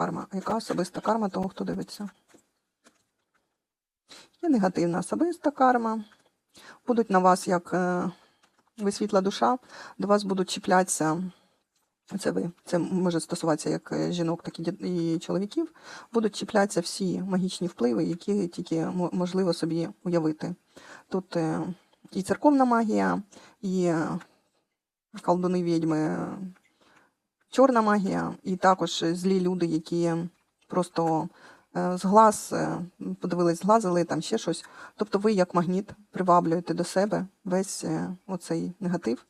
карма. Яка особиста карма того, хто дивиться? Є негативна особиста карма. Будуть на вас, як е, ви світла душа, до вас будуть чіплятися. Це ви, це може стосуватися як е, жінок, так і чоловіків. Будуть чіплятися всі магічні впливи, які тільки можливо собі уявити. Тут е, і церковна магія, і колдуни відьми, чорна магія, і також злі люди, які просто е, з глаз е, подивились, зглазили там ще щось. Тобто ви, як магніт, приваблюєте до себе весь е, оцей негатив,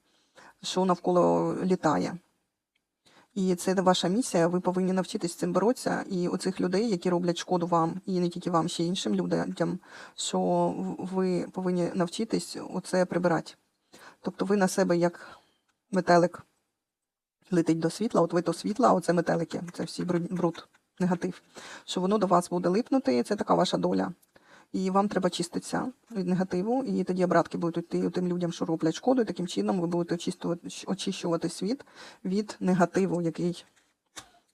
що навколо літає. І це ваша місія. Ви повинні навчитись цим боротися. І оцих людей, які роблять шкоду вам, і не тільки вам, ще й іншим людям, що ви повинні навчитись оце прибирати. Тобто ви на себе як метелик летить до світла, от ви до світла, оце метелики, це всі бруд, негатив. Що воно до вас буде липнути, це така ваша доля. І вам треба чиститися від негативу, і тоді обратки будуть йти тим людям, що роблять шкоду, і таким чином ви будете очистувати, очищувати світ від негативу, який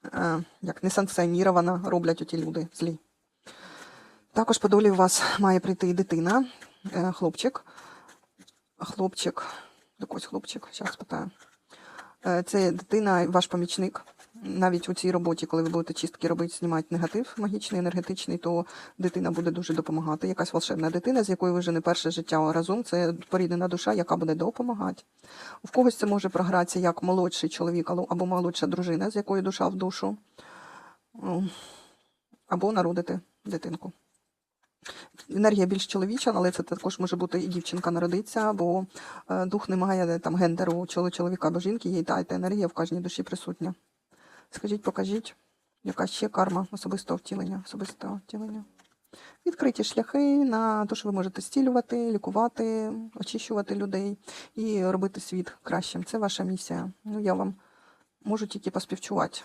е, як несанкціоніровано роблять оті люди злі. Також по долі у вас має прийти і дитина, е, хлопчик. Хлопчик, якийсь хлопчик, зараз спитаю. Е, Це дитина, ваш помічник. Навіть у цій роботі, коли ви будете чистки робити, знімати негатив магічний, енергетичний, то дитина буде дуже допомагати. Якась волшебна дитина, з якою ви вже не перше життя разом. Це поріднена душа, яка буде допомагати. В когось це може програтися як молодший чоловік або або молодша дружина, з якою душа в душу, Ну, або народити дитинку. Енергія більш чоловіча, але це також може бути і дівчинка народиться, бо е, дух не має там гендеру чоло- чоловіка або жінки, є і та, та енергія в кожній душі присутня. Скажіть, покажіть, яка ще карма особистого втілення, особистого втілення. Відкриті шляхи на те, що ви можете зцілювати, лікувати, очищувати людей і робити світ кращим. Це ваша місія. Ну, я вам можу тільки поспівчувати.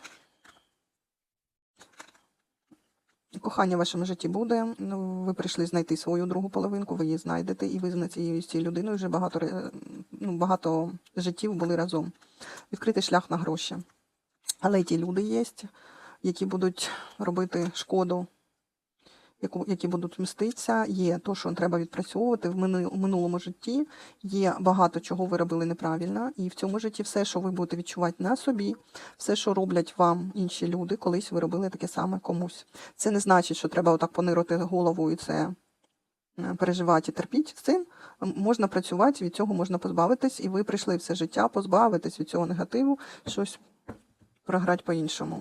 Кохання в вашому житті буде. Ну, ви прийшли знайти свою другу половинку, ви її знайдете, і ви з цією людиною вже багато, ну, багато життів були разом. Відкритий шлях на гроші. Але ті люди є, які будуть робити шкоду, які будуть мститися. Є то, що треба відпрацьовувати в минулому житті. Є багато чого ви робили неправильно, і в цьому житті все, що ви будете відчувати на собі, все, що роблять вам інші люди, колись ви робили таке саме комусь. Це не значить, що треба отак понирити голову і це е, переживати і терпіть з цим. Можна працювати, від цього можна позбавитись, і ви прийшли все життя позбавитись від цього негативу, щось програти по-іншому.